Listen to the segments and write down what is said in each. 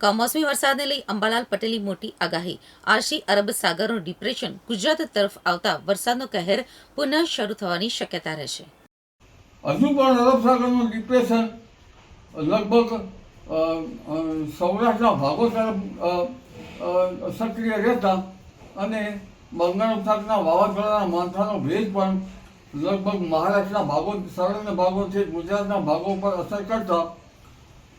કમોસમી વરસાદને લઈ અંબાલાલ પટેલની મોટી આગાહી. આરસી અરબ સાગરનું ડિપ્રેશન ગુજરાત તરફ આવતા વરસાદનો કહેર પુનઃ શરૂ થવાની શક્યતા રહેશે હજુ પણ અરબ સાગરનું ડિપ્રેશન લગભગ સૌરાષ્ટ્રના ભાગો તરફ સક્રિય રહેતા અને બંગાળ ઉપસાગરના વાવાઝોડાના માથાનો ભેજ પણ લગભગ મહારાષ્ટ્રના ભાગો સરહદના ભાગો છે ગુજરાતના ભાગો પર અસર કરતા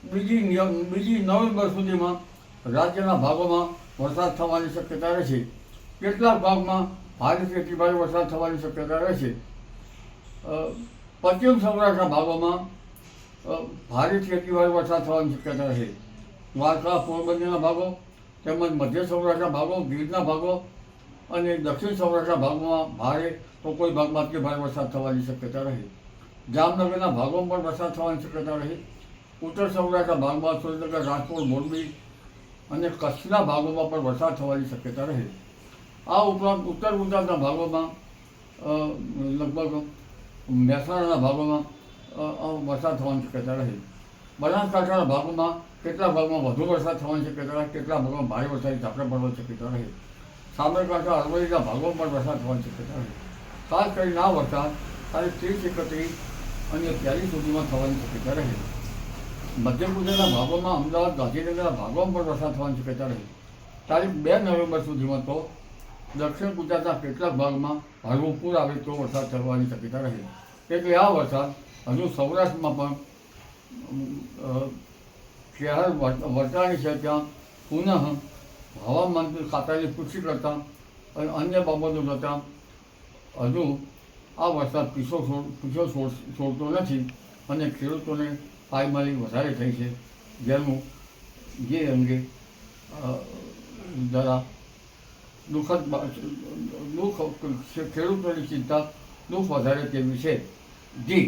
બીજી બીજી નવેમ્બર સુધીમાં રાજ્યના ભાગોમાં વરસાદ થવાની શક્યતા રહેશે. કેટલાક ભાગમાં ભારેથી અતિભારે વરસાદ થવાની શક્યતા રહેશે. પશ્ચિમ સૌરાષ્ટ્રના ભાગોમાં ભારે ભારેથી અતિભારે વરસાદ થવાની શક્યતા રહે દ્વારકા, પોરબંદરના ભાગો, તેમજ મધ્ય સૌરાષ્ટ્રના ભાગો, ગીરના ભાગો અને દક્ષિણ સૌરાષ્ટ્રના ભાગોમાં ભારે તો કોઈ ભાગમાં અતિ ભારે વરસાદ થવાની શક્યતા રહે. જામનગરના ભાગોમાં પણ વરસાદ થવાની શક્યતા રહે. ઉત્તર સૌરાષ્ટ્રના ભાગમાં સુરેન્દ્રનગર, રાજકોટ, મોરબી અને કચ્છના ભાગોમાં પણ વરસાદ થવાની શક્યતા રહે. આ ઉપરાંત ઉત્તર ગુજરાતના ભાગોમાં લગભગ મહેસાણાના ભાગોમાં વરસાદ થવાની શક્યતા રહે. બનાસકાંઠાના ભાગોમાં કેટલા ભાગમાં વધુ વરસાદ થવાની શક્યતા રહે કેટલા ભાગમાં ભારે વરસાદી ઝાપટા પડવાની શક્યતા રહે. સાબરકાંઠા, અરવલ્લીના ભાગોમાં પણ વરસાદ થવાની શક્યતા રહે. ખાસ કરીને આ વરસાદ તારીખ ત્રીસ એકત્રીસ અને પહેલી સુધીમાં થવાની શક્યતા રહે. મધ્ય ગુજરાતના ભાગોમાં અમદાવાદ, ગાંધીનગરના ભાગોમાં પણ વરસાદ થવાની શક્યતા રહે. તારીખ બે નવેમ્બર સુધીમાં તો દક્ષિણ ગુજરાતના કેટલાક ભાગમાં હળવું પૂર આવે તો વરસાદ થવાની શક્યતા રહે. એટલે આ વરસાદ હજુ સૌરાષ્ટ્રમાં પણ શહેર વર- છે ત્યાં પુનઃ હવામાન ખાતાની પુષ્ટિ કરતાં અને અન્ય બાબતો કરતાં હજુ આ વરસાદ પીછો પીછો છોડ, છોડતો નથી અને ખેડૂતોને પાયમાલી વધારે થઈ છે. જેનું જે અંગે જરા દુઃખદ દુઃખ, ખેડૂતોની ચિંતા દુઃખ વધારે તેવી છે. જી.